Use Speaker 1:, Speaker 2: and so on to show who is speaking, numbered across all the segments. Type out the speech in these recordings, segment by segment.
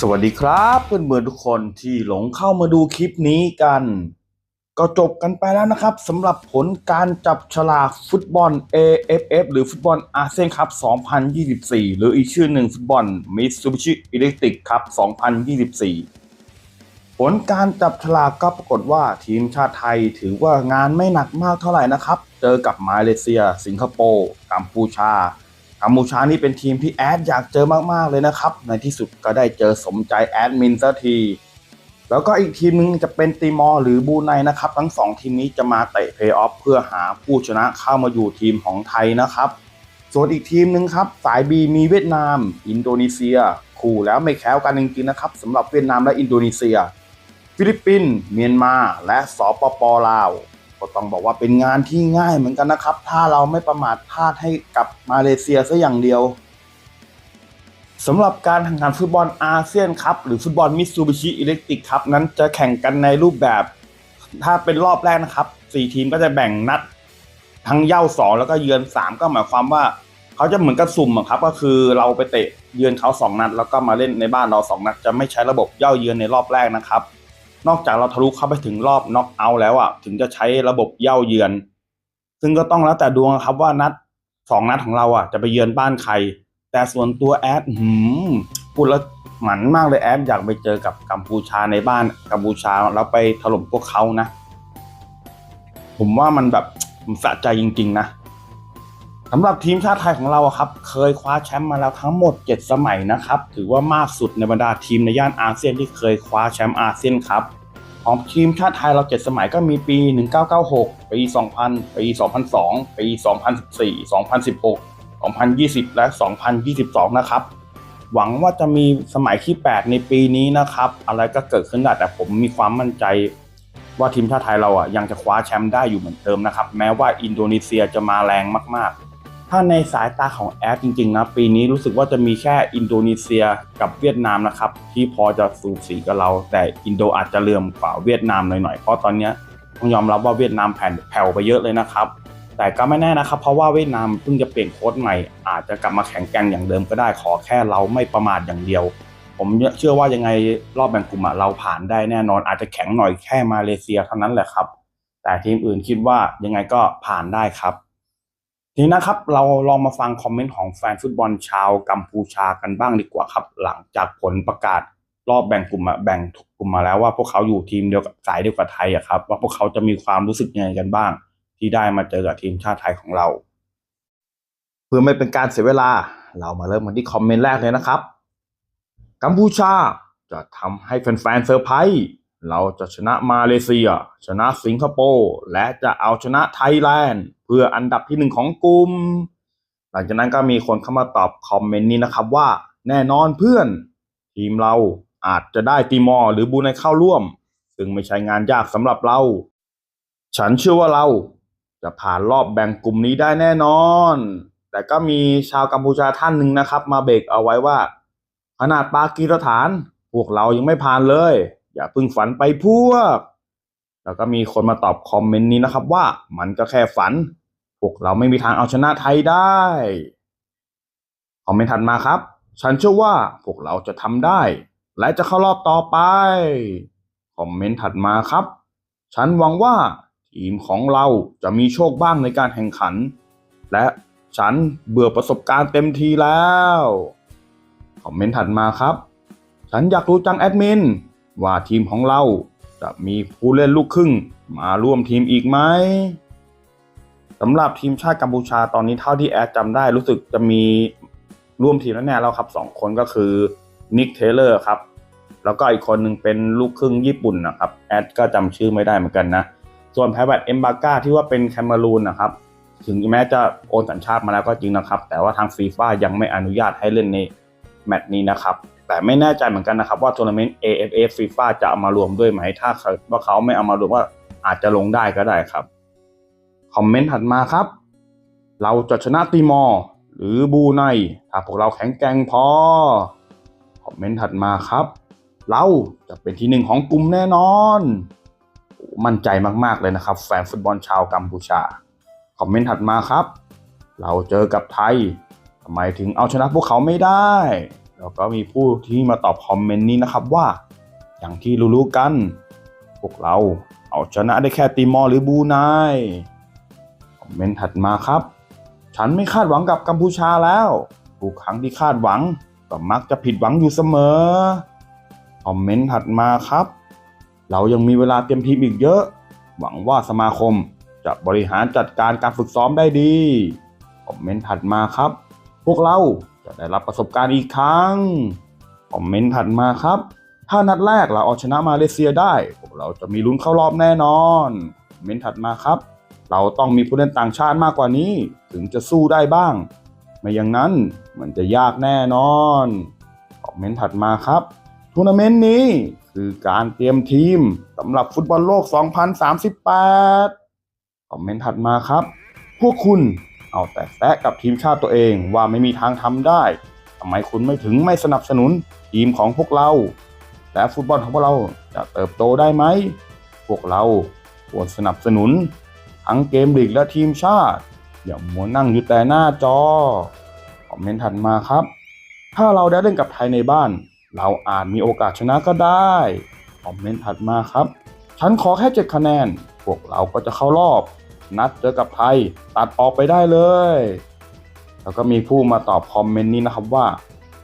Speaker 1: สวัสดีครับเพื่อนเพื่อนทุกคนที่หลงเข้ามาดูคลิปนี้กัน ก็จบกันไปแล้วนะครับสำหรับผลการจับฉลากฟุตบอล AFF หรือฟุตบอลอาเซียนคัพ 2024 หรืออีกชื่อหนึ่งฟุตบอล Mitsubishi Electric ครับ2024 ผลการจับฉลากก็ปรากฏว่าทีมชาติไทยถือว่างานไม่หนักมากเท่าไหร่นะครับ เจอกับมาเลเซีย สิงคโปร์กัมพูชา กัมพูชานี่เป็นทีมที่แอดอยากเจอมากๆเลยนะครับ ในที่สุดก็ได้เจอสมใจแอดมินสักทีแล้วก็อีกทีมหนึงจะเป็นติมอร์หรือบูไนนะครับ ทั้งสองทีมนี้จะมาเตะเพย์ออฟเพื่อหาผู้ชนะเข้ามาอยู่ทีมของไทยนะครับ ส่วนอีกทีมหนึ่งครับ สาย B มีเวียดนาม อินโดนีเซีย คู่แล้วไม่แค้วกันจริงๆนะครับสำหรับเวียดนามและอินโดนีเซีย ฟิลิปปินส์เมียนมา และสปปลาว ก็ต้องบอกว่าเป็นงานที่ง่ายเหมือนกันนะครับ ถ้าเราไม่ประมาทพลาดให้กับมาเลเซียซะอย่างเดียวสำหรับการแข่งขันฟุตบอลอาเซียนครับหรือฟุตบอลมิตซูบิชิอิเล็กตริกครับนั้นจะแข่งกันในรูปแบบ ถ้าเป็นรอบแรกนะครับสี่ทีมก็จะแบ่งนัด ทั้งเย่าสองแล้วก็เยือนสามก็หมายความว่า เขาจะเหมือนกับสุ่มครับ ก็คือเราไปเตะเยือนเขาสองนัด แล้วก็มาเล่นในบ้านเราสองนัด จะไม่ใช้ระบบเย่าเยือนในรอบแรกนะครับ นอกจากเราทะลุเข้าไปถึงรอบน็อกเอาท์แล้วอะถึงจะใช้ระบบเย่าเยือน ซึ่งก็ต้องแล้วแต่ดวงครับว่านัดสองนัดของเราอะจะไปเยือนบ้านใคร แต่ส่วนตัวแอดหืมพูดแล้วหมันมากเลยแอดอยากไปเจอกับกัมพูชาในบ้านกัมพูชาแล้วไปถล่มพวกเขานะ ผมว่ามันแบบสะใจจริง ๆ นะ สำหรับทีมชาติไทยของเราครับ เคยคว้าแชมป์มาแล้วทั้งหมด 7 สมัยนะครับ ถือว่ามากสุดในบรรดาทีมในย่านอาเซียนที่เคยคว้าแชมป์อาเซียนครับของทีมชาติไทยเรา 7 สมัยก็มีปี 1996 ปี 2000 ปี 2002 ปี 2014 2016 2020 และ 2022 นะครับ หวังว่าจะมีสมัยที่ 8 ในปีนี้นะครับ อะไรก็เกิดขึ้นได้แต่ผมมีความมั่นใจว่าทีมชาติไทยเราอะยังจะคว้าแชมป์ได้อยู่เหมือนเดิมนะครับ แม้ว่าอินโดนีเซียจะมาแรงมากๆ ถ้าในสายตาของแอดจริงๆนะปีนี้รู้สึกว่าจะมีแค่อินโดนีเซียกับเวียดนามนะครับ ที่พอจะสูสีกับเรา แต่อินโดอาจจะเลื่อมกว่าเวียดนามหน่อยๆเพราะตอนนี้ต้องยอมรับว่าเวียดนามแผ่นแผ่วไปเยอะเลยนะครับ แต่ก็ไม่แน่นะครับ เพราะว่าเวียดนามเพิ่งจะเปลี่ยนโค้ชใหม่ อาจจะกลับมาแข็งแกร่งอย่างเดิมก็ได้ขอแค่เราไม่ประมาทอย่างเดียว ผมเชื่อว่ายังไงรอบแบ่งกลุ่มเราผ่านได้แน่นอน อาจจะแข็งหน่อยแค่มาเลเซียเท่านั้นแหละครับ แต่ทีมอื่นคิดว่ายังไงก็ผ่านได้ครับ ทีนี้นะครับเราลองมาฟังคอมเมนต์ของแฟนฟุตบอลชาวกัมพูชากันบ้างดีกว่าครับ หลังจากผลประกาศรอบแบ่งกลุ่มแบ่งกลุ่มมาแล้วว่าพวกเขาอยู่ทีมเดียวกับสายเดียวกับไทยอะครับ ว่าพวกเขาจะมีความรู้สึกยังไงกันบ้าง ที่ได้มาเจอกับทีมชาติไทยของเรา เพื่อไม่เป็นการเสียเวลา เรามาเริ่มกันที่คอมเมนต์แรกเลยนะครับ กัมพูชาจะทำให้แฟนๆเซอร์ไพรส์ เราจะชนะมาเลเซีย ชนะสิงคโปร์และจะเอาชนะไทยแลนด์ เพื่ออันดับที่หนึ่งของกลุ่มหลังจากนั้นก็มีคนเข้ามาตอบคอมเมนต์นี้นะครับว่าแน่นอนเพื่อน ทีมเราอาจจะได้ติมอร์หรือบรูไนเข้าร่วม ซึ่งไม่ใช่งานยากสำหรับเรา ฉันเชื่อว่าเราจะผ่านรอบแบ่งกลุ่มนี้ได้แน่นอน แต่ก็มีชาวกัมพูชาท่านหนึ่งนะครับ มาเบรกเอาไว้ว่า ขนาดปากีสถาน พวกเรายังไม่ผ่านเลย อย่าเพิ่งฝันไปพวก แล้วก็มีคนมาตอบคอมเมนต์นี้นะครับว่ามันก็แค่ฝัน พวกเราไม่มีทางเอาชนะไทยได้ คอมเมนต์ถัดมาครับ ฉันเชื่อว่าพวกเราจะทำได้ และจะเข้ารอบต่อไป คอมเมนต์ถัดมาครับ ฉันหวังว่าทีมของเราจะมีโชคบ้างในการแข่งขัน และฉันเบื่อประสบการณ์เต็มทีแล้ว คอมเมนต์ถัดมาครับ ฉันอยากรู้จังแอดมิน ว่าทีมของเราจะมีผู้เล่นลูกครึ่งมาร่วมทีมอีกไหมสำหรับทีมชาติกัมพูชาตอนนี้เท่าที่แอดจำได้รู้สึกจะมีร่วมทีมแล้วแน่แล้วครับสองคนก็คือนิกเทเลอร์ครับ แล้วก็อีกคนหนึ่งเป็นลูกครึ่งญี่ปุ่นนะครับ แอดก็จำชื่อไม่ได้เหมือนกันนะ ส่วนแพบัตเอมบาก้าที่ว่าเป็นแคมารูนนะครับ ถึงแม้จะโอนสัญชาติมาแล้วก็จริงนะครับ แต่ว่าทางฟีฟ่ายังไม่อนุญาตให้เล่นในแมตช์นี้นะครับ แต่ไม่แน่ใจเหมือนกันนะครับว่าทัวร์นาเมนต์ AFF ฟีฟ่าจะเอามารวมด้วยไหม ถ้าว่าเขาไม่เอามารวมว่าอาจจะลงได้ก็ได้ครับ คอมเมนต์ถัดมาครับ เราจะชนะติมอร์หรือบูไนถ้าพวกเราแข็งแกร่งพอ คอมเมนต์ถัดมาครับ เราจะเป็นที่หนึ่งของกลุ่มแน่นอน มั่นใจมากๆเลยนะครับ แฟนฟุตบอลชาวกัมพูชา คอมเมนต์ถัดมาครับ เราเจอกับไทยทำไมถึงเอาชนะพวกเขาไม่ได้ แล้วก็มีผู้ที่มาตอบคอมเมนต์นี้นะครับว่า อย่างที่รู้ๆกัน พวกเราเอาชนะได้แค่ตีมอร์หรือบูไนคอมเมนต์ถัดมาครับ ฉันไม่คาดหวังกับกัมพูชาแล้วทุกครั้งที่คาดหวังก็มักจะผิดหวังอยู่เสมอคอมเมนต์ถัดมาครับ เรายังมีเวลาเตรียมทีมอีกเยอะ หวังว่าสมาคมจะบริหารจัดการการฝึกซ้อมได้ดีคอมเมนต์ถัดมาครับ พวกเราจะได้รับประสบการณ์อีกครั้ง คอมเมนต์ถัดมาครับ ถ้านัดแรกเราเอาชนะมาเลเซียได้ พวกเราจะมีลุ้นเข้ารอบแน่นอนคอมเมนต์ถัดมาครับ เราต้องมีผู้เล่นต่างชาติมากกว่านี้ ถึงจะสู้ได้บ้าง ไม่อย่างนั้นมันจะยากแน่นอนคอมเมนต์ถัดมาครับทัวร์นาเมนต์นี้คือการเตรียมทีมสำหรับฟุตบอลโลก 2038 คอมเมนต์ถัดมาครับ พวกคุณ เอาแต่แซะกับทีมชาติตัวเองว่าไม่มีทางทำได้ทำไมคุณไม่ถึงไม่สนับสนุนทีมของพวกเรา และฟุตบอลของพวกเราจะเติบโตได้ไหม พวกเราควรสนับสนุน ทั้งเกมลีกและทีมชาติ อย่ามัวนั่งอยู่แต่หน้าจอ คอมเมนต์ถัดมาครับ ถ้าเราได้เล่นกับไทยในบ้าน เราอาจมีโอกาสชนะก็ได้ คอมเมนต์ถัดมาครับ ฉันขอแค่เจ็ดคะแนน พวกเราก็จะเข้ารอบ นัดเจอกับไทย ตัดออกไปได้เลย แล้วก็มีผู้มาตอบคอมเมนต์นี้นะครับว่า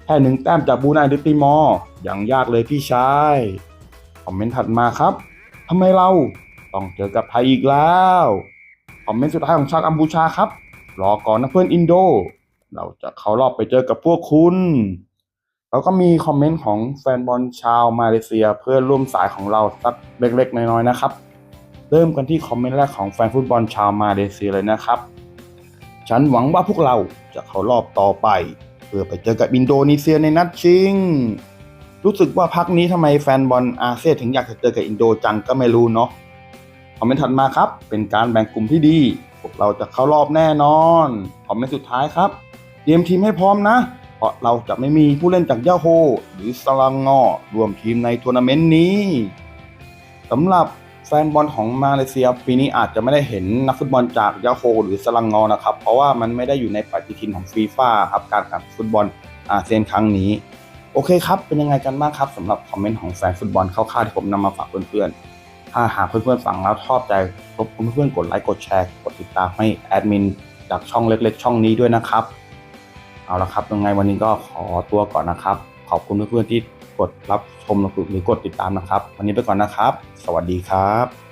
Speaker 1: แค่หนึ่งแต้มจากบูไนหรือติมอร์ยังยากเลยพี่ชายคอมเมนต์ถัดมาครับทำไมเราต้องเจอกับไทยอีกแล้วคอมเมนต์สุดท้ายของชาวกัมพูชาครับ รอก่อนนะเพื่อนอินโด เราจะเข้ารอบไปเจอกับพวกคุณ แล้วก็มีคอมเมนต์ของแฟนบอลชาวมาเลเซียเพื่อนร่วมสายของเราสักเล็กๆน้อยๆนะครับ เริ่มกันที่คอมเมนต์แรกของแฟนฟุตบอลชาวมาเลเซียเลยนะครับ ฉันหวังว่าพวกเราจะเข้ารอบต่อไป เพื่อไปเจอกับอินโดนีเซียในนัดชิง รู้สึกว่าพักนี้ทำไมแฟนบอลอาเซียนถึงอยากจะเจอกับอินโดจังก็ไม่รู้เนาะคอมเมนต์ถัดมาครับ เป็นการแบ่งกลุ่มที่ดีพวกเราจะเข้ารอบแน่นอนคอมเมนต์สุดท้ายครับเตรียมทีมให้พร้อมนะ เพราะเราจะไม่มีผู้เล่นจากยาโฮหรือสลังงอรวมทีมในทัวร์นาเมนต์นี้สำหรับ ฟนบอลของมาเลเซียปีนี้อาจจะไม่ได้เห็นนักฟุตบอลจากยาโฮหรือสลังงอนะครับ เพราะว่ามันไม่ได้อยู่ในปฏิทินของฟีฟ่าครับการแข่งฟุตบอลอาเซียนครั้งนี้ โอเคครับ เป็นยังไงกันบ้างครับสำหรับคอมเมนต์ของแฟนฟุตบอลคร่าวๆที่ผมนำมาฝากเพื่อนๆถ้าหากเพื่อนๆฟังแล้วชอบใจรบกวนเพื่อนๆกดไลค์กดแชร์กดติดตามให้แอดมินจากช่องเล็กๆ ช่องนี้ด้วยนะครับเอาละครับยังไงวันนี้ก็ขอตัวก่อนนะครับ ขอบคุณเพื่อนๆที่ ดรับชมหรือกดติดตามนะครับ วันนี้ไปก่อนนะครับ สวัสดีครับ